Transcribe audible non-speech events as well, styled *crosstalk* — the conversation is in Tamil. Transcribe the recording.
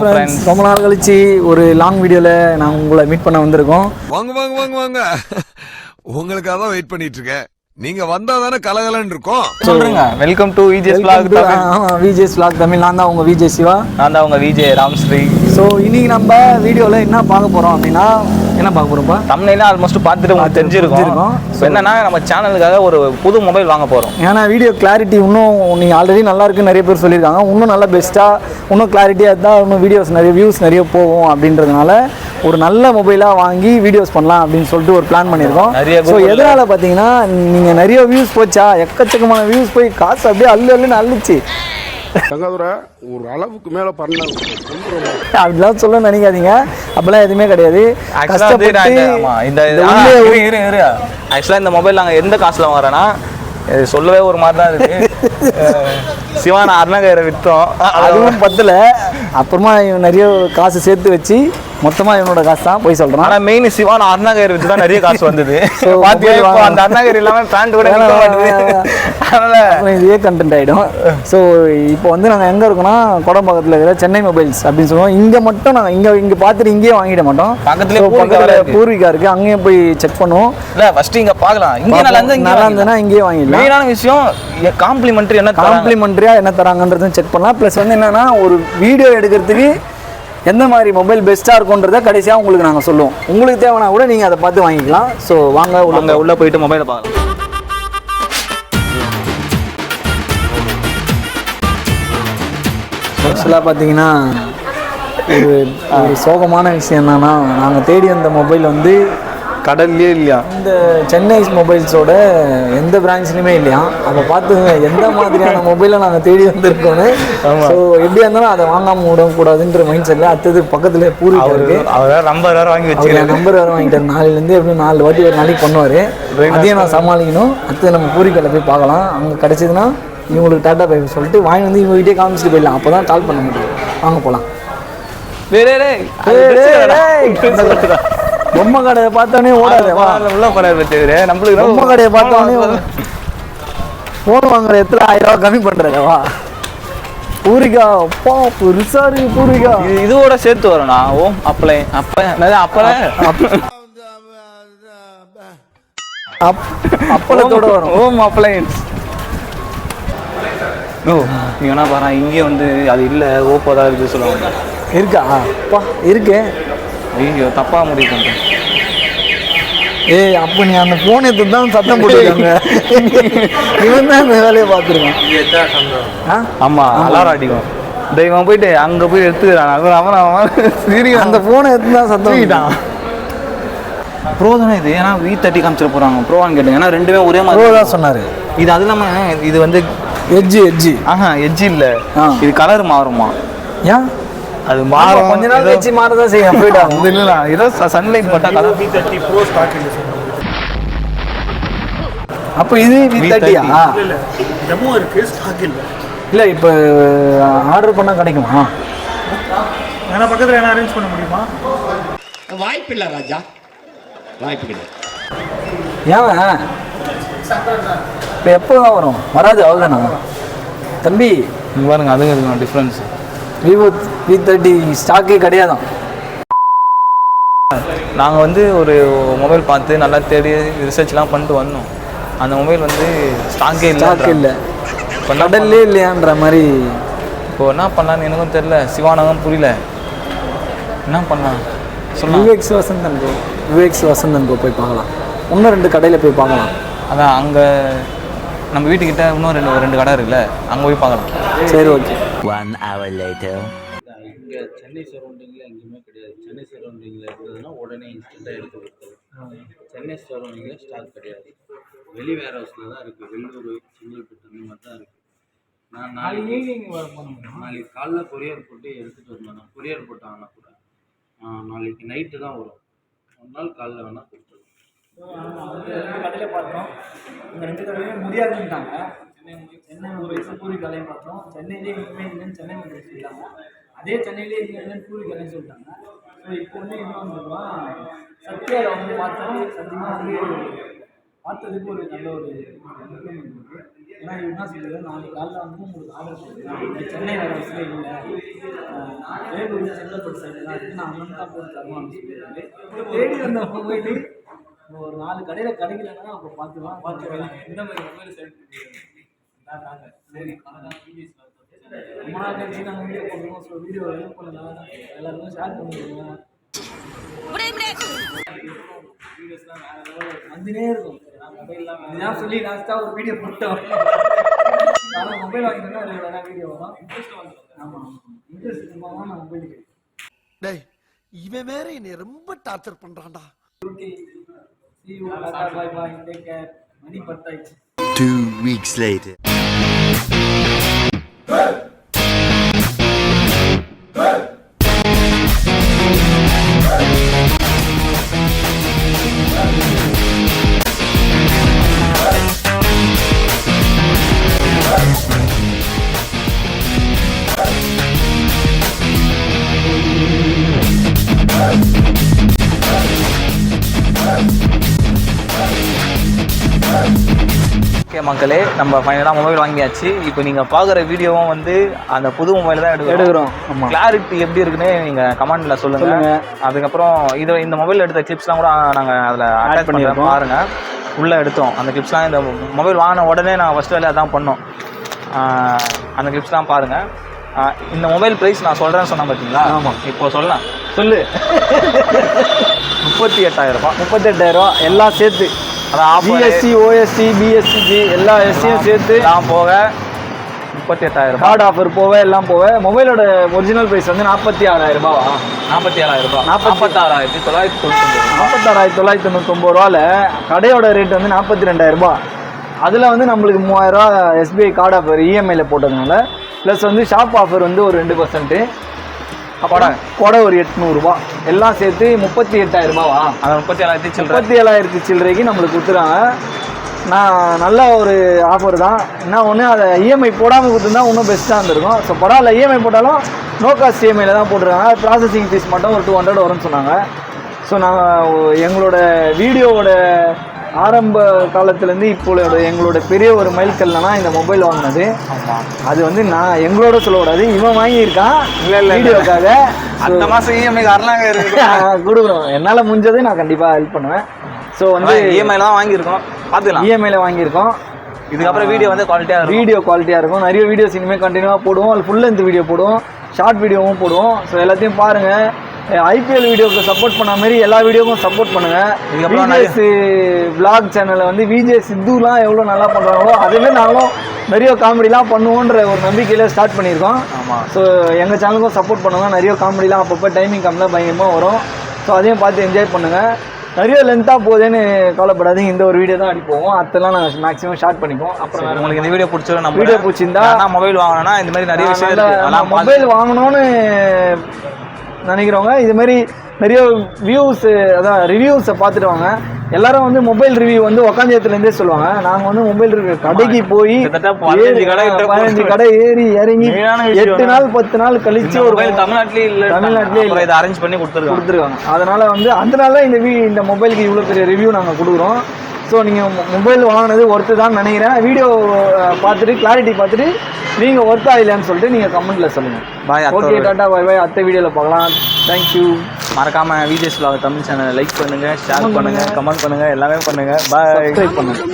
ஃப்ரெண்ட்ஸ் ரொம்ப நாள் கழிச்சு ஒரு லாங் வீடியோவில் நான் உங்களை மீட் பண்ண வந்திருக்கோம். வாங்க வாங்க வாங்க வாங்க. உங்களுக்காக தான் வெயிட் பண்ணிட்டு இருக்கேன். நீங்க வந்தா தானே கலகலன்னு இருக்கும். சொல்றேங்க. Welcome to Vijay's blog Tamil Vijay's vlog Tamil நான் தான் உங்க விஜய் சிவா நான் தான் உங்க விஜய் ராம்ஸ்ரீ ஸோ இன்னைக்கு நம்ம வீடியோவில் என்ன பார்க்க போகிறோம் அப்படின்னா என்ன பார்க்க போகிறோம்ப்பா தமிழ்ல ஆல்மோஸ்ட் பார்த்துட்டு உங்களுக்கு தெரிஞ்சிருக்கும். இப்போ என்னன்னா நம்ம சேனலுக்காக ஒரு புது மொபைல் வாங்க போறோம். ஏன்னா வீடியோ கிளாரிட்டி இன்னும் நீங்கள் ஆல்ரெடி நல்லா இருக்குன்னு நிறைய பேர் சொல்லியிருக்காங்க. இன்னும் நல்லா பெஸ்ட்டாக இன்னும் கிளாரிட்டியாக இருந்தால் இன்னும் வீடியோஸ் நிறைய வியூஸ் நிறைய போகும் அப்படின்றதுனால ஒரு நல்ல மொபைலாக வாங்கி வீடியோஸ் பண்ணலாம் அப்படின்னு சொல்லிட்டு ஒரு பிளான் பண்ணியிருக்கோம். ஸோ எதனால் பார்த்தீங்கன்னா நீங்கள் நிறைய வியூஸ் போச்சா எக்கச்சக்கமான வியூஸ் போய் காசு அப்படியே அள்ளு அள்ளுன்னு அள்ளுச்சு. தங்காதுரை ஒரு அளவுக்கு மேல பண்ண அப்படிலாம் சொல்ல நினைக்காதீங்க. அப்படிலாம் எதுவுமே கிடையாது. இந்த-. ஆக்சுவலாக இந்த மொபைல் நாங்கள் எந்த காசுல வாங்குறோன்னா இது சொல்லவே ஒரு மாதிரி தான் இருக்கு. *laughs* அஹ், சிவா நான் அருணாகரை விற்றோம் அதுவும் பத்தல. அப்புறமா இவன் நிறைய காசு சேர்த்து வச்சு மொத்தமா இவனோட காசு? தான் போய் சொல்றான். ஆனா மெயின் சிவா நான் அருணாகர் வச்சு தான் நிறைய காசு வந்தது. *laughs* *laughs* வாங்க. அந்த அருணாகர் இல்லாம பேண்ட் கூட. அதனால இதுவே கண்டென்ட் ஆகிடும் ஸோ இப்போ வந்து நாங்கள் எங்கே இருக்கோம்னா கோடம்பாக்கத்தில் இருக்கிற சென்னை மொபைல்ஸ் அப்படின்னு சொல்லுவோம். இங்கே மட்டும் நாங்கள் இங்கே இங்கே பார்த்துட்டு இங்கேயே வாங்கிட மாட்டோம். பக்கத்துல இருக்கு. பூர்விகா இருக்குது அங்கேயும் போய் செக் பண்ணுவோம். இல்ல ஃபர்ஸ்ட் இங்க பார்க்கலாம். இங்க நல்லா இருந்தா இங்க நல்லா இருந்ததுன்னா இங்கேயே வாங்கிடலாம். மெயினான விஷயம் காம்ப்ளிமெண்ட்ரி என்ன காம்ப்ளிமெண்ட்ரியாக என்ன தராங்கன்றதும் செக் பண்ணலாம். ப்ளஸ் வந்து என்னன்னா ஒரு வீடியோ எடுக்கிறதுக்கு எந்த மாதிரி மொபைல் பெஸ்ட்டாக இருக்குன்றதை கடைசியாக உங்களுக்கு நாங்கள் சொல்லுவோம். உங்களுக்கு தேவைன்னா கூட நீங்கள் அதை பார்த்து வாங்கிக்கலாம். ஸோ வாங்க உள்ள உள்ள போயிட்டு மொபைலை பார்க்கலாம். ஆக்சுவலாக பார்த்தீங்கன்னா ஒரு சோகமான விஷயம் என்னன்னா நாங்கள் தேடி வந்த மொபைல் வந்து கடல்லே இல்லையா? இந்த சென்னை மொபைல்ஸோட எந்த பிரான்ச்லையுமே இல்லையா? அப்போ பார்த்துங்க எந்த மாதிரியான மொபைலை நாங்கள் தேடி வந்திருக்கோன்னு ஸோ எப்படியா இருந்தாலும் அதை வாங்காமல் விடக்கூடாதுன்ற மைண்ட் செட்டில் அடுத்தது பக்கத்தில் அவரு இருக்கு. அவர் வேற நம்பர் வேற வாங்கி என் நம்பர் வேறு வாங்கிட்டார். நாலுலேருந்து எப்படியும் நாலு வாட்டி ஒரு நாளைக்கு பண்ணுவார். அதையும் நான் சமாளிக்கணும். அடுத்தது நம்ம பூரிக்கால போய் பார்க்கலாம். அங்கே கிடச்சிதுன்னா இவங்களுக்கு டாட்டா பை சொல்லிட்டு வாங்கி வந்து இவங்க வீட்டே காமிச்சிட்டு போயிடலாம். அப்போ தான் கால் பண்ண முடியும். வாங்க போகலாம் டேய், பொம்மை கடையை பார்த்தோன்னே ஓடாது வா. உள்ள போறாரு தவிர நம்மளுக்கு பொம்மை கடையை பார்த்தோன்னே ஃபோன் வாங்குற இடத்துல ஆயிரம் ரூபா கம்மி பண்ணுறத வா. பூரிகா அப்பா பெருசா இருக்கு பூரிகா. இது இதோட சேர்த்து வரும்ண்ணா ஓம் அப்ளை அப்ப அப்பளை? அப் அப்பளத்தோட வரும். ஓம் அப்ளையன்ஸ் ஓ நீ வேணா பாரு இங்கே வந்து அது இல்லை ஓப்போ தான் இருக்குது சொல்லுவாங்க. இருக்கா? அப்பா இருக்கு. ஐயோ தப்பா முடிவு பண்ணுறேன் ஏய் அப்போ நீ அந்த ஃபோன் எடுத்து தான் சத்தம் போட்டுருக்காங்க. இவன் தான் அந்த வேலையை பார்த்துருக்கான். ஆ? ஆமாம் அலாரம் அடிக்கும். தெய்வம் போயிட்டு அங்கே போய் எடுத்துக்கிறான். அவன் அவன் அவன் சீரியஸ் அந்த ஃபோனை எடுத்து தான் சத்தம் ப்ரோ தானே இது? ஏன்னா வி தேர்ட்டி காமிச்சிட போகிறாங்க ப்ரோவான்னு கேட்டேன். ஏன்னா ரெண்டுமே ஒரே ப்ரோ மாதிரி தான் சொன்னார். இது அது இல்லாமல் இது வந்து எட்ஜி எட்ஜி ஆஹா எட்ஜ் இல்லை. இது கலர் மாறுமா? ஏன்? அது மாறும். கொஞ்ச நாள் கழிச்சு மாறதான் செய்யும். போயிட்டாங்க அது இல்லைண்ணா ஏதோ சன்லைட் பட்டா கலர். அப்போ இது வி தேர்ட்டியா டெமோ இருக்கு ஸ்டாக் இல்லை. இல்லை இப்போ ஆர்டர் பண்ணால் கிடைக்குமா? வேணா பக்கத்தில் என்ன அரேஞ்ச் பண்ண முடியுமா? வாய்ப்பில்லை ராஜா. வாய்ப்பு கிடையாது. ஏன் இப்போ எப்போ தான் வரும்? வராது அவ்வளோதானா தம்பி. பாருங்க அதுங்க இருக்கும் டிஃப்ரென்ஸ் விவோ வி தேர்ட்டி ஸ்டாக்கே கிடையாதான். நாங்கள் வந்து ஒரு மொபைல் பார்த்து நல்லா தேடி ரிசர்ச்லாம் பண்ணிட்டு வந்தோம். அந்த மொபைல் வந்து ஸ்டாக்கே இல்லை. ஸ்டாக் இல்லை கடல்லே இல்லையான்ற மாதிரி. இப்போ என்ன பண்ணலான்னு எனக்கும் தெரியல. சிவானகம் புரியல. என்ன பண்ணலாம்? சொல்லலாம். விவேக்ஸ் வசந்தன் கோ விவேக்ஸ் வசந்தன் கோ போய் பார்க்கலாம். இன்னும் ரெண்டு கடையில் போய் பார்க்கலாம். அதான் அங்கே நம்ம வீட்டுக்கிட்ட இன்னும் ரெண்டு ரெண்டு கடை இருக்குல்ல. அங்கே போய் பார்க்கலாம். சரி ஓகே. இங்கே சென்னை சரௌண்டிங்கில் எங்கேயுமே கிடையாது. சென்னை சரௌண்டிங்கில் இருந்ததுன்னா உடனே இன்ஸ்டண்ட்டாக எடுத்து கொடுத்துரும். சென்னை சரௌண்டிங்கில் ஸ்டாக் கிடையாது. வெளி வேர் ஹவுஸில் தான் இருக்குது வெள்ளூர் செங்கல்பட்டு அந்த மாதிரி தான் இருக்குது நான் நாளைக்கு நாளைக்கு காலைல கொரியர் போட்டு எடுத்துகிட்டு வரணும். நான் கொரியர் போட்டாங்கன்னா கூட நாளைக்கு நைட்டு தான் வரும். ஒரு நாள் காலைல வேணால் கொடுத்துருவோம் கடையில் பார்த்தோம். இந்த ரெண்டு முடியாதுன்ட்டாங்க சென்னை ஒரு பூரி கலை பார்த்தோம். சென்னையிலே எங்கேயுமே இல்லைன்னு சென்னை வந்து சொல்லிட்டாங்க. அதே சென்னையிலே எங்கே இல்லைன்னு பூரி கலைன்னு சொல்லிட்டாங்க. ஸோ இப்போ வந்து என்ன வந்துருக்கோம் சத்யா வந்து பார்த்தோம். சத்தியமாக வந்து பார்த்ததுக்கு ஒரு நல்ல ஒரு ஏன்னா என்ன சொல்லுவாரு நாளைக்கு காலையில் வந்து உங்களுக்கு ஆர்டர் பண்ணுறேன் சென்னை வர வசதி இல்லை. வேலூர் செங்கல்பட்டு சைடு தான் இருக்குது நான் அங்கே தான் போட்டு தருவோம் அப்படின்னு சொல்லியிருக்காரு தேடி வந்த போயிட்டு ஒரு நாலு கடையில் கிடைக்கலன்னா அப்போ பார்த்துக்கலாம். பார்த்துக்கலாம். எந்த மாதிரி மொபைல் செலக்ட் சரி ரொம்ப நாள் கழிச்சு நாங்கள் வீடியோ பண்ணுவோம் ஸோ வீடியோ ஹெல்ப் பண்ணலாம் எல்லாருக்கும் ஷேர் பண்ணிடுவோம் வீடியோஸ்லாம் வேற லெவலில் வந்துனே இருக்கும் நான் இதுதான் சொல்லி லாஸ்ட்டாக ஒரு வீடியோ போட்டோம் ஆனால் மொபைல் வாங்கிட்டோம்னா வீடியோ வரும் இன்ட்ரெஸ்ட் வந்துடும் ஆமாம் இன்ட்ரெஸ்ட் இருக்கும்போது நான் மொபைலுக்கு டேய் இவன் வேற என்னை ரொம்ப torture பண்றான்டா okay see you tata bye bye மணி பத்தாயிடுச்சு Two weeks later. ஓகே மக்களே நம்ம ஃபைனலாக மொபைல் வாங்கியாச்சு. இப்போ நீங்கள் பார்க்குற வீடியோவும் வந்து அந்த புது மொபைல் தான் எடுக்கிறோம். எடுக்கிறோம். கிளாரிட்டி எப்படி இருக்குன்னு நீங்கள் கமெண்ட்டில் சொல்லுங்கள் சொல்லுங்க. அதுக்கப்புறம் இது இந்த மொபைல் எடுத்த கிளிப்ஸ்லாம் கூட நாங்கள் அதில் அட்டாச் பண்ணியிருக்கோம். பாருங்கள் உள்ளே எடுத்தோம். அந்த கிளிப்ஸ்லாம் இந்த மொபைல் வாங்கின உடனே நான் ஃபஸ்ட் வேலையை அதான் பண்ணோம். அந்த கிளிப்ஸ்லாம் பாருங்கள் இந்த மொபைல் ப்ரைஸ் நான் சொல்கிறேன்னு சொன்னேன் பார்த்தீங்களா ஆமாம். இப்போ சொல்லலாம். சொல்லு. முப்பத்தி எட்டாயிரம் ரூபாய். முப்பத்தெட்டாயிரம் எல்லாம் சேர்த்து. ஜிஎஸ்டி ஓஎஸ்டி பிஎஸ்சிஜி எல்லா எஸ்சியும் சேர்த்து எல்லாம் போக முப்பத்தி எட்டாயிரம் கார்டு ஆஃபர் போக எல்லாம் போக. மொபைலோட ஒரிஜினல் ப்ரைஸ் வந்து நாற்பத்தி ஆறாயிரம் ரூபாவா? நாற்பத்தி ரூபாய். நாற்பத்தி- நாற்பத்தாறாயிரத்தி தொள்ளாயிரத்தி தொண்ணூற்றி நாற்பத்தாறாயிரத்தி தொள்ளாயிரத்தி தொண்ணூத்தொம்பது ரூபால கடையோட ரேட் வந்து நாற்பத்தி ரெண்டாயிரம் ரூபாய். அதில் வந்து நம்மளுக்கு மூவாயிரம் ரூபா எஸ்பிஐ கார்டு ஆஃபர் இஎம்ஐல போட்டதுனால ப்ளஸ் வந்து ஷாப் ஆஃபர் வந்து ஒரு ரெண்டு பர்சன்ட்டு கொடை ஒரு எட்நூறுபா எல்லாம் சேர்த்து முப்பத்தி எட்டாயிரம் ரூபாவா? அந்த முப்பத்தி ஏழாயிரத்தி சில்லற. முப்பத்தி ஏழாயிரத்தி சில்லறைக்கு நம்மளுக்கு கொடுத்துறாங்க நான் நல்ல ஒரு ஆஃபர் தான். என்ன ஒன்று அதை இஎம்ஐ போடாமல் கொடுத்துருந்தா இன்னும் பெஸ்ட்டாக இருந்திருக்கும். ஸோ பரவாயில்ல இஎம்ஐ போட்டாலும் நோ காஸ்ட் இஎம்ஐல தான் போட்டிருக்காங்க. ப்ராசஸிங் ஃபீஸ் மட்டும் ஒரு டூ ஹண்ட்ரட் வரும்னு சொன்னாங்க. ஸோ நாங்கள் எங்களோட வீடியோவோட ஆரம்ப காலத்துலேருந்து இப்போட எங்களோட பெரிய ஒரு மைல்கல்னா இந்த மொபைல் வாங்கினது. அது வந்து நான் எங்களோட சொல்லக்கூடாது இவன் வாங்கியிருக்கான் இல்ல, இல்ல. வீடியோக்காக. அடுத்த மாசம் இஎம்ஐ காரணம் இருக்கு *laughs* கொடுக்குறோம் என்னால் முடிஞ்சது நான் கண்டிப்பாக ஹெல்ப் பண்ணுவேன். ஸோ வந்து இஎம்ஐ தான் வாங்கியிருக்கோம். பார்த்துக்கலாம். இஎம்ஐல வாங்கியிருக்கோம். இதுக்கப்புறம் வீடியோ வந்து குவாலிட்டியாக இருக்கும். வீடியோ குவாலிட்டியாக இருக்கும். நிறைய வீடியோஸ் இனிமேல் கண்டினியூவாக போடுவோம். அது ஃபுல் லென்த் வீடியோ போடுவோம். ஷார்ட் வீடியோவும் போடுவோம். ஸோ எல்லாத்தையும் பாருங்கள் ஐபிஎல் வீடியோக்கு சப்போர்ட் பண்ண மாதிரி எல்லா வீடியோக்கும் சப்போர்ட் பண்ணுங்கள் இதுக்கப்புறம் விஜேஸ் vlog சேனலில் வந்து விஜே சித்துலாம் எவ்வளோ நல்லா பண்ணுறாங்களோ அதே நாங்களும் நிறைய காமெடிலாம் பண்ணுவோன்ற ஒரு நம்பிக்கையில் ஸ்டார்ட் பண்ணியிருக்கோம். ஆமா. ஸோ எங்கள் சேனலுக்கும் சப்போர்ட் பண்ணுங்க. நிறைய காமெடிலாம் அப்பப்போ டைமிங் கம்மியாக பயங்கரமாக வரும். ஸோ அதையும் பார்த்து என்ஜாய் பண்ணுங்கள் நிறைய லென்த்தாக போகுதுன்னு கவலைப்படாதீங்க. இந்த ஒரு வீடியோ தான் அடிப்போம் அதெல்லாம் நாங்கள் மேக்ஸிமம் ஷார்ட் பண்ணிப்போம் அப்புறம் உங்களுக்கு இந்த வீடியோ பிடிச்சிரும் நம்ம வீடியோ பிடிச்சிருந்தா மொபைல் வாங்கணும்னா இந்த மாதிரி நிறைய விஷயம் நம்ம மொபைல் வாங்கணும்னு நினைக்கிறவங்க. இது மாதிரி நிறைய வியூஸ் அதான் ரிவ்யூஸை பார்த்துட்டு வாங்க எல்லாரும் வந்து மொபைல் ரிவ்யூ வந்து உக்காந்தியத்துலேருந்தே சொல்லுவாங்க. நாங்கள் வந்து மொபைல் ரிவ்யூ கடைக்கு போய் பதினஞ்சு கடை ஏறி இறங்கி எட்டு நாள் பத்து நாள் கழிச்சு ஒரு தமிழ்நாட்டிலே இல்ல. தமிழ்நாட்டிலே இல்ல. அப்புறம் இதை அரேஞ்ச் பண்ணி கொடுத்துருக்காங்க. கொடுத்துருக்காங்க. அதனால வந்து அதனால இந்த வீ இந்த மொபைலுக்கு இவ்வளோ பெரிய ரிவ்யூ நாங்கள் கொடுக்குறோம். ஸோ நீங்கள் மொபைல் வாங்கினது ஒர்த்து தான் நினைக்கிறேன் வீடியோ பார்த்துட்டு கிளாரிட்டி பார்த்துட்டு நீங்கள் ஒர்த்தா இல்லையான்னு சொல்லிட்டு நீங்கள் கமெண்ட்டில் சொல்லுங்கள் bye okay tata bye bye அடுத்த வீடியோவில் பார்க்கலாம் தேங்க்யூ மறக்காம விஜேஸ் vlog தமிழ் சேனலை லைக் பண்ணுங்க ஷேர் பண்ணுங்க கமெண்ட் பண்ணுங்க எல்லாமே பண்ணுங்க பாய் சப்ஸ்கிரைப் பண்ணுங்கள்